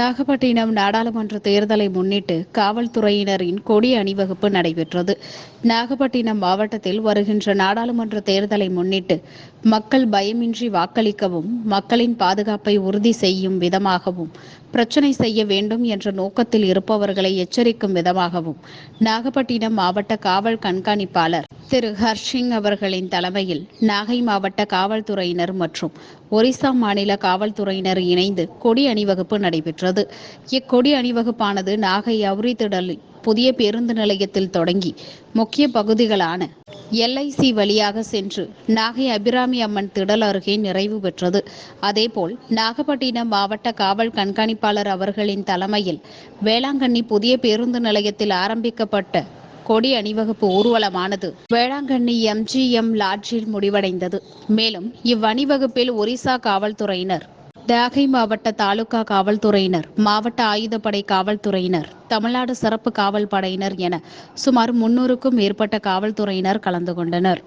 நாகப்பட்டினம் நாடாளுமன்ற தேர்தலை முன்னிட்டு காவல்துறையினரின் கொடி அணிவகுப்பு நடைபெற்றது. நாகப்பட்டினம் மாவட்டத்தில் வருகின்ற நாடாளுமன்ற தேர்தலை முன்னிட்டு மக்கள் பயமின்றி வாக்களிக்கவும் மக்களின் பாதுகாப்பை உறுதி செய்யும் விதமாகவும் பிரச்சனை செய்ய வேண்டும் என்ற நோக்கத்தில் இருப்பவர்களை எச்சரிக்கும் விதமாகவும் நாகப்பட்டினம் மாவட்ட காவல் கண்காணிப்பாளர் திரு ஹர்ஷிங் அவர்களின் தலைமையில் நாகை மாவட்ட காவல்துறையினர் மற்றும் ஒரிசா மாநில காவல்துறையினர் இணைந்து கொடி அணிவகுப்பு நடைபெற்றது. இக்கொடி அணிவகுப்பானது நாகை அவுரித்திடல் புதிய பேருந்து நிலையத்தில் தொடங்கி முக்கிய பகுதிகளான எல்ஐசி வழியாக சென்று நாகை அபிராமி அம்மன் திடல் அருகே நிறைவு பெற்றது. அதேபோல் நாகப்பட்டினம் மாவட்ட காவல் கண்காணிப்பாளர் அவர்களின் தலைமையில் வேளாங்கண்ணி புதிய பேருந்து நிலையத்தில் ஆரம்பிக்கப்பட்ட கொடி அணிவகுப்பு ஊர்வலமானது. வேளாங்கண்ணி எம்ஜிஎம் லாட்ஜில் முடிவடைந்தது. மேலும் இவ்வணிவகுப்பில் ஒரிசா காவல்துறையினர் நாகை மாவட்ட தாலுகா காவல்துறையினர் மாவட்ட ஆயுதப்படை காவல்துறையினர் தமிழ்நாடு சிறப்பு காவல் படையினர் என சுமார் முன்னூறுக்கும் மேற்பட்ட காவல்துறையினர் கலந்து கொண்டனர்.